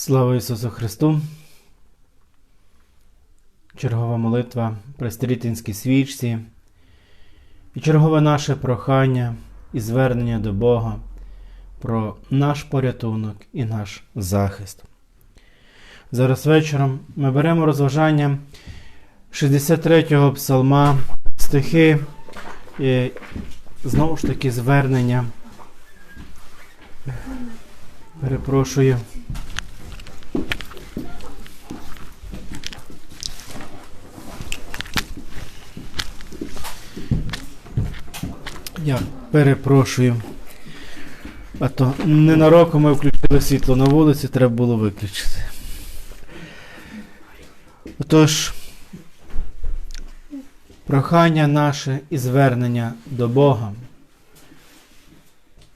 Слава Ісусу Христу! Чергова молитва при стрітинській свічці і чергове наше прохання і звернення до Бога про наш порятунок і наш захист. Зараз вечором ми беремо розважання 63-го псалма, стихи і знову ж таки звернення. Перепрошую. Я перепрошую. А то ненароком ми включили світло на вулиці, треба було виключити. Отож, прохання наше і звернення до Бога.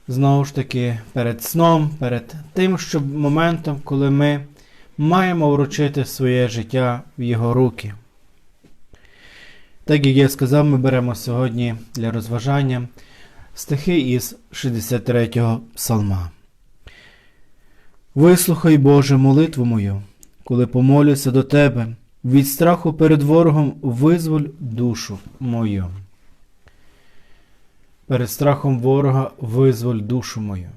Знову ж таки, перед сном, перед тим, щоб моментом, коли ми маємо вручити своє життя в Його руки. Так як я сказав, ми беремо сьогодні для розважання стихи із 63-го псалма. Вислухай, Боже, молитву мою, коли помолюся до Тебе, від страху перед ворогом визволь душу мою. Перед страхом ворога визволь душу мою.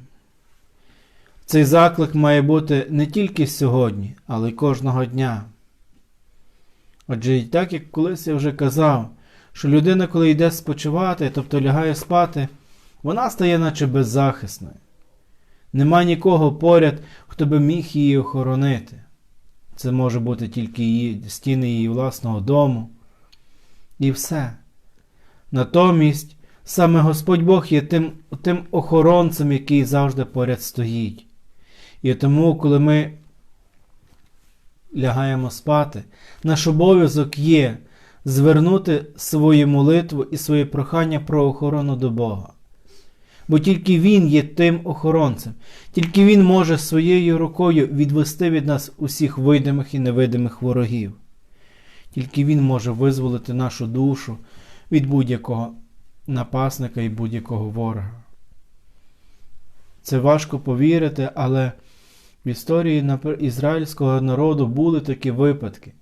Цей заклик має бути не тільки сьогодні, але й кожного дня. Отже, і так як колись я вже казав, що людина, коли йде спочивати, тобто лягає спати, вона стає наче беззахисною. Нема нікого поряд, хто би міг її охоронити. Це може бути тільки її, стіни її власного дому. І все. Натомість саме Господь Бог є тим, тим охоронцем, який завжди поряд стоїть. І тому, коли ми лягаємо спати, наш обов'язок є звернути свою молитву і своє прохання про охорону до Бога. Бо тільки Він є тим охоронцем, тільки Він може своєю рукою відвести від нас усіх видимих і невидимих ворогів. Тільки Він може визволити нашу душу від будь-якого напасника і будь-якого ворога. Це важко повірити, але в історії ізраїльського народу були такі випадки,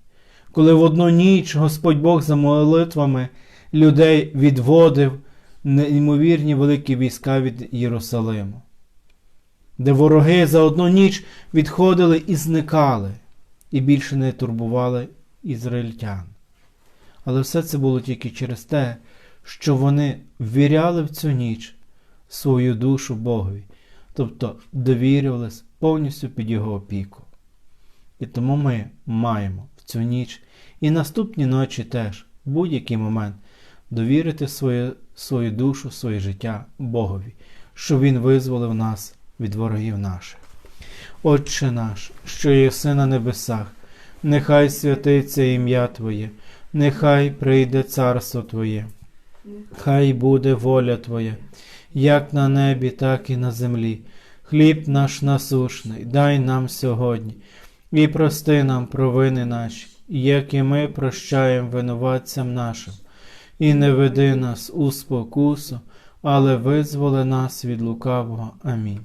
коли в одну ніч Господь Бог за молитвами людей відводив неймовірні великі війська від Єрусалиму, де вороги за одну ніч відходили і зникали, і більше не турбували ізраїльтян. Але все це було тільки через те, що вони ввіряли в цю ніч свою душу Богові, тобто довірювались повністю під Його опіку. І тому ми маємо в цю ніч і наступні ночі теж в будь-який момент довірити свою, свою душу, своє життя Богові, щоб Він визволив нас від ворогів наших. Отче наш, що єси на небесах, нехай святиться ім'я Твоє, нехай прийде царство Твоє, хай буде воля Твоя, як на небі, так і на землі. Хліб наш насушний, дай нам сьогодні, і прости нам провини наші, як і ми прощаємо винуватцям нашим, і не веди нас у спокусу, але визволи нас від лукавого. Амінь.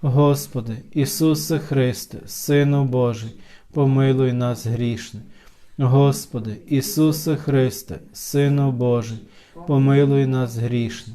Господи, Ісусе Христе, Сину Божий, помилуй нас грішне. Господи, Ісусе Христе, Сину Божий, помилуй нас грішне.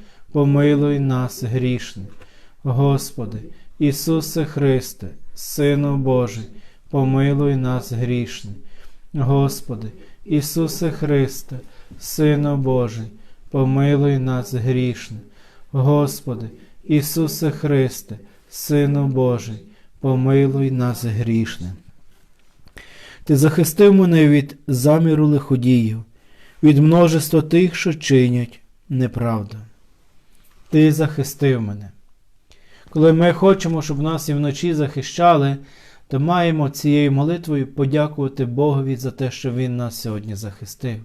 помилуй нас грішне. Господи, Ісусе Христе, Сину Божий, помилуй нас грішне. Господи, Ісусе Христе, Сину Божий, помилуй нас грішне. Господи, Ісусе Христе, Сину Божий, помилуй нас грішне. Ти захистив мене від заміру лиходіїв, від множества тих, що чинять неправду. Ти захистив мене. Коли ми хочемо, щоб нас і вночі захищали, то маємо цією молитвою подякувати Богові за те, що Він нас сьогодні захистив.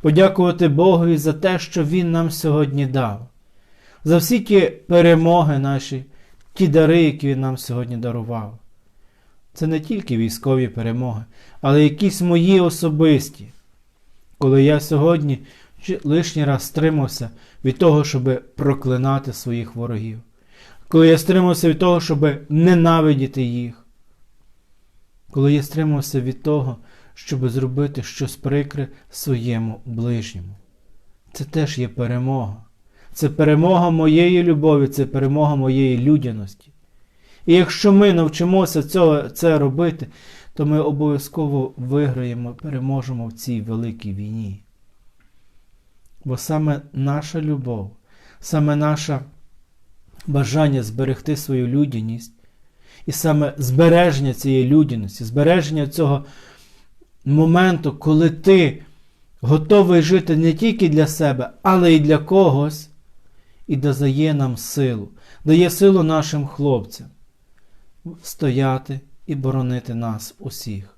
Подякувати Богові за те, що Він нам сьогодні дав, за всі ті перемоги наші, ті дари, які Він нам сьогодні дарував. Це не тільки військові перемоги, але якісь мої особисті. Коли я сьогодні лишній раз стримався від того, щоб проклинати своїх ворогів, коли я стримався від того, щоб ненавидіти їх, коли я стримався від того, щоб зробити щось прикре своєму ближньому. Це теж є перемога. Це перемога моєї любові, це перемога моєї людяності. І якщо ми навчимося цього, це робити, то ми обов'язково виграємо, переможемо в цій великій війні. Бо саме наша любов, саме наше бажання зберегти свою людяність, і саме збереження цієї людяності, збереження цього моменту, коли ти готовий жити не тільки для себе, але й для когось, і дає нам силу, дає силу нашим хлопцям стояти і боронити нас усіх.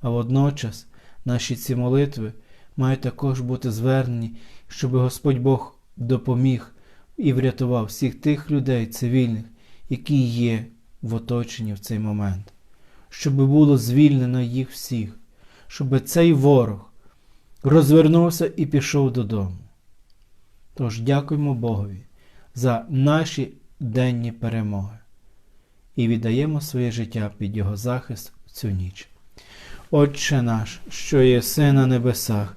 А водночас наші ці молитви мають також бути звернені, щоб Господь Бог допоміг і врятував всіх тих людей цивільних, які є в оточенні в цей момент, щоб було звільнено їх всіх, щоб цей ворог розвернувся і пішов додому. Тож дякуємо Богові за наші денні перемоги і віддаємо своє життя під Його захист в цю ніч. Отче наш, що єси на небесах,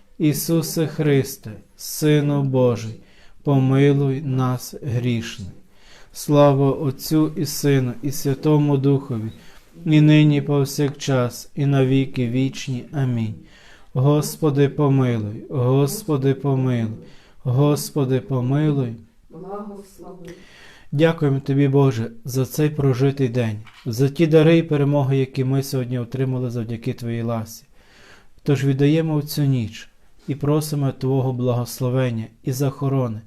Ісусе Христе, Сину Божий, помилуй нас грішне. Слава Отцю і Сину, і Святому Духові, і нині повсякчас, і навіки вічні. Амінь. Господи, помилуй, Господи, помилуй, Господи, помилуй. благослови. Дякуємо Тобі, Боже, за цей прожитий день, за ті дари і перемоги, які ми сьогодні отримали завдяки Твоїй ласі. Тож віддаємо в цю ніч і просимо Твого благословення і захорони.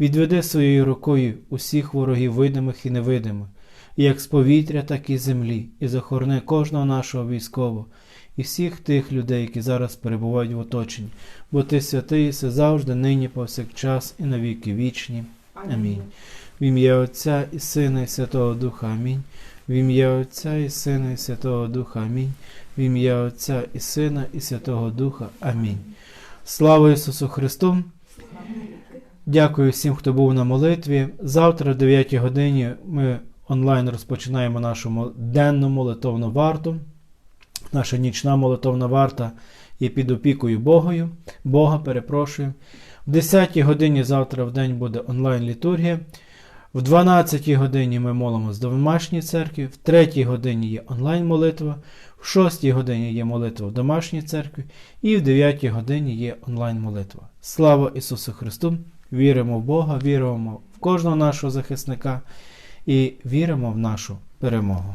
Відведи своєю рукою усіх ворогів видимих і невидимих, як з повітря, так і з землі, і захорони кожного нашого військового і всіх тих людей, які зараз перебувають в оточенні, бо Ти святий, все завжди, нині, повсякчас, і навіки вічні. Амінь. В ім'я Отця і Сина, і Святого Духа Амінь. В ім'я Отця і Сина, і Святого Духа Амінь. В ім'я Отця і Сина, і Святого Духа Амінь. Слава Ісусу Христу! Дякую всім, хто був на молитві. Завтра, о 9 годині, ми онлайн розпочинаємо нашу денну молитовну варту. Наша нічна молитовна варта є під опікою Богою. Бога, перепрошую. В 10 годині завтра в день буде онлайн-літургія. В 12 годині ми молимось до домашньої церкви, в 3 годині є онлайн-молитва, в 6 годині є молитва в домашній церкві, і в 9 годині є онлайн-молитва. Слава Ісусу Христу! Віримо в Бога, віримо в кожного нашого захисника і віримо в нашу перемогу.